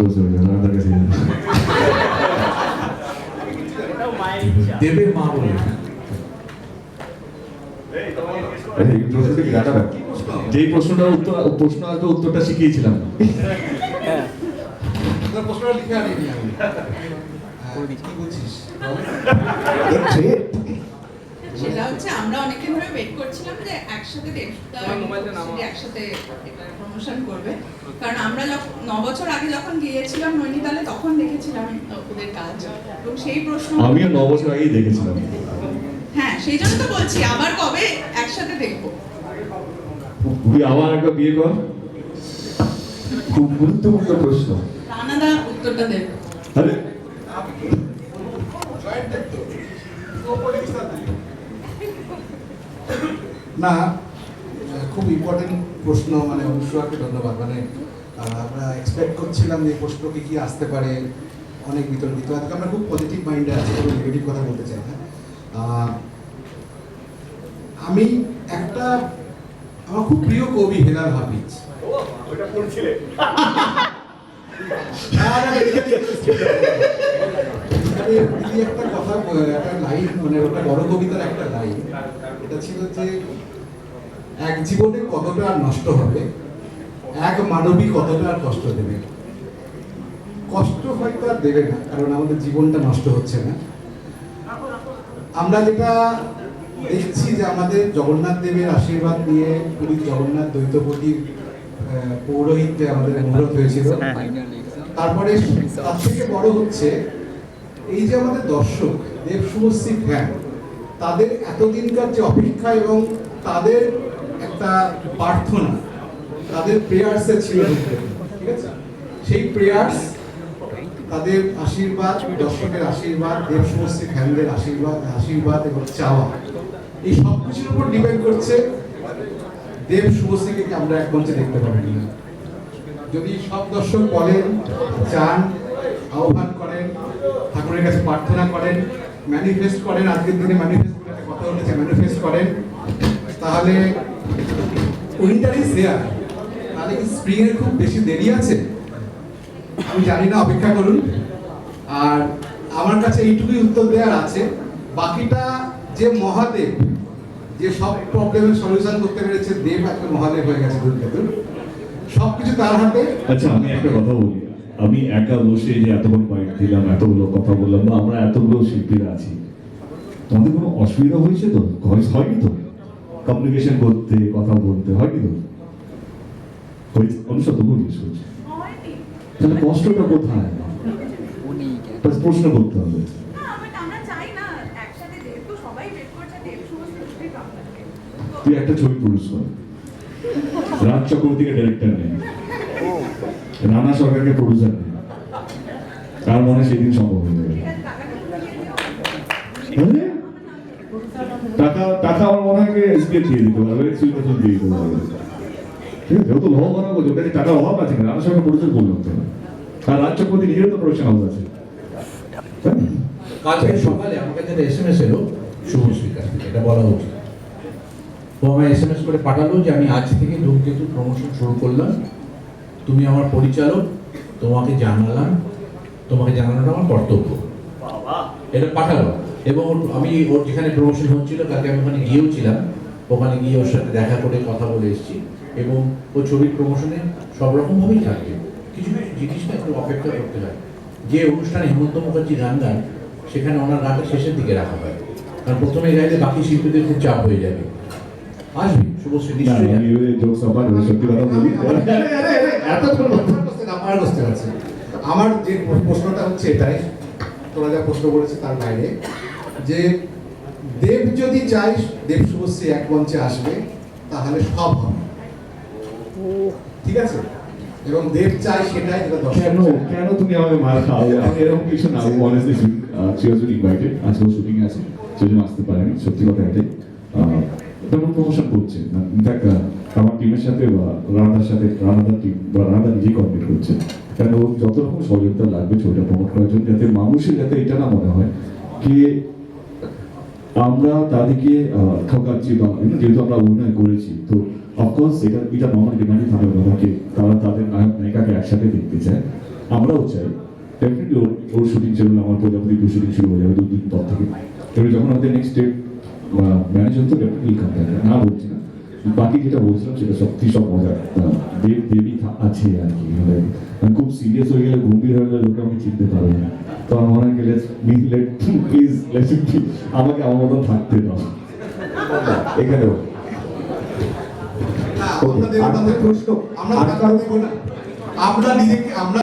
সরে সরে রানাদার কাছে যান। দেবের মা বলে? যেই প্রশ্নটার উত্তর প্রশ্ন আসবে উত্তরটা শিখিয়েছিলাম। তোর প্রশ্নটা লিখে আনিনি আমি হ্যাঁ, কি বলছিস সেটা হচ্ছে আমরা অনেকদিন ধরে করছিলাম যে একসাথে একসাথে প্রমোশন করবে। কারণ আমরা যখন ন বছর আগে যখন গিয়েছিলাম নৈনিতালে তখন দেখেছিলাম ওদের কাজ। এবং সেই প্রশ্ন আমিও ন বছর আগেই দেখেছিলাম। হ্যাঁ সেই জন্য তো বলছি আবার কবে একসাথে দেখব? তুই আবার একবার বিয়ে কর। খুব গুরুত্বপূর্ণ প্রশ্ন। রানাদা উত্তরটা দেবে। আরে! না খুব ইম্পর্টেন্ট প্রশ্ন মানে অনুষ্কাকে ধন্যবাদ। মানে আমরা এক্সপেক্ট করছিলাম যে প্রশ্ন প্রশ্নকে কি আসতে পারে অনেক বিতর্কিত। আজকে আমরা খুব পজিটিভ মাইন্ডে আছি কোনো নেগেটিভ কথা বলতে চাই না। আমি একটা আমার খুব প্রিয় কবি হেলাল হাফিজ। না, না, না, এখানে- এখানে দিদি একটা কথা একটা লাইন মানে ওটা বড় কবিতার একটা লাইন। এটা ছিল যে এক জীবনে কতটা নষ্ট হবে এক মানবী কতটা আর কষ্ট দেবে? কষ্ট হয়তো আর দেবে না কারণ আমাদের জীবনটা নষ্ট হচ্ছে না। আমরা যেটা দেখছি যে আমাদের জগন্নাথ দেবের আশীর্বাদ নিয়ে পুরীর জগন্নাথ দ্বৈতপতির পৌরোহিত্যে আমাদের অনুরোধ হয়েছিল। তারপরে তার থেকে বড় হচ্ছে এই যে আমাদের দর্শক দেব শুভশ্রী ফ্যান তাদের এতদিনকার যে অপেক্ষা এবং তাদের একটা প্রার্থনা, তাদের প্রেয়ার্সে ছিল ঠিক আছে? সেই প্রেয়ার্স তাদের আশীর্বাদ, দর্শকের আশীর্বাদ, দেব শুভশ্রী ফ্যানদের আশীর্বাদ আশীর্বাদ এবং চাওয়া, এই সব কিছুর উপর ডিপেন্ড করছে দেব শুভশ্রীকে আমরা এক মঞ্চে দেখতে পারি কিনা যদি সব দর্শক বলেন, চান, আহ্বান করেন ঠাকুরের কাছে প্রার্থনা করেন ম্যানিফেস্ট করেন, আজকের দিনে ম্যানিফেস্ট কথা উঠেছে ম্যানিফেস্ট করেন। তাহলে উইন্টার ইজ হেয়ার তাহলে কি স্প্রিং এর খুব বেশি দেরি আছে? আমি জানি না, অপেক্ষা করুন। আর আমার কাছে এইটুকুই উত্তর দেওয়ার আছে, বাকিটা যে মহাদেব, যে সব প্রবলেমের সলিউশন করতে পেরেছে, দেব একটা মহাদেব হয়ে গেছে দূর দূর সবকিছু তার হাতে। আচ্ছা আমি একটা কথা বলি। আমি একা বসে যে এতক্ষণ পয়েন্ট দিলাম এতগুলো কথা বললাম বা আমরা এতগুলো শিল্পীরা আছি তোমাদের কোনো অসুবিধা হয়েছে তো? হয়নি তো? কমিউনিকেশন করতে কথা বলতে হয়নি তো? হয়েছে অনুষ্ঠ তবু জিজ্ঞেস করছি তাহলে কষ্টটা কোথায়? প্রশ্ন করতে হবে। তুই একটা ছবি পুরুষ কর। রাজ চক্রবর্তীকে ডাইরেক্টর নেই। রানা সরকারকে প্রডিউসার কার মনে সেদিন সম্ভব হয়ে যাবে। সরকার তো। আছে। সকালে এলো এটা বলা করে পাঠালো যে আমি আজ থেকে ধূমকেতু প্রমোশন শুরু করলাম। তুমি আমার পরিচালক তোমাকে জানালাম তোমাকে জানানোটা আমার কর্তব্য। এটা পাঠালো। এবং আমি ওর যেখানে প্রমোশন হচ্ছিল কালকে আমি ওখানে গিয়েও ছিলাম। ওখানে গিয়ে ওর সাথে দেখা করে কথা বলে এসেছি। এবং ও ছবির প্রমোশনে সব রকমভাবেই থাকবে। কিছু কিছু জিনিস না একটু অপেক্ষা করতে হয়। যে অনুষ্ঠানে হেমন্ত মুখার্জি গান গান সেখানে ওনার গানটা শেষের দিকে রাখা হয়। কারণ প্রথমে গাইলে বাকি শিল্পীদের খুব চাপ হয়ে যাবে। আসবে শুভশ্রী নিশ্চয়ই এতক্ষণ আমার বুঝতে পারছি আমার যে প্রশ্নটা হচ্ছে এটাই তোরা যা প্রশ্ন করেছে তার বাইরে। যে দেব যদি চাই দেব শুভশ্রী এক মঞ্চে আসবে তাহলে সব হবে। ঠিক আছে? এবং দেব চাই সেটাই যেটা কেন। কেন তুমি আমাকে মার খাও? এরকম কিছু না। অনেস্টলি সি ওয়াজ ইনভাইটেড আজকে শুটিং আছে সেজন্য আসতে পারেনি সত্যি কথা এটাই। তেমন প্রমোশন করছে না। ইনফ্যাক্ট আমার টিমের সাথে বা রানাদার সাথে রানাদার টিম বা রানাদা নিজেই কমপ্লিট করছে। কেন? ওর যত রকম সহযোগিতা লাগবে ছবিটা প্রমোট করার জন্য, যাতে মানুষের, যাতে এটা না মনে হয় কি আমরা তাদেরকে ঠকাচ্ছি বা যেহেতু আমরা অভিনয় করেছি, তো অফকোর্স এটা এটা নর্মাল ডিমান্ডই থাকার কথা কি তারা তাদের নায়ক, নায়িকাকে একসাথে দেখতে চায়। আমরাও চাই। ডেফিনেটলি ওর শুটিং ছিল আমার প্রজাপতি শুটিং শুরু হয়ে যাবে দুদিন পর থেকে। যখন আমাদের নেক্সট ডেট ম্যানেজ হতো ডেফিনেটলি কামতে না বলছি না। বাকি যেটা বলছিলাম সেটা সত্যি সব মজা দেব দেবী আছে আর কি। মানে আমি খুব সিরিয়াস হয়ে গেলে গম্ভীর হয়ে গেলে লোকে আমি চিনতে পারবে না। তো আমার মনে হয় লেট প্লিজ লেট আমাকে আমার মতো থাকতে দাও। এখানেও প্রশ্ন আমরা নিজেকে আমরা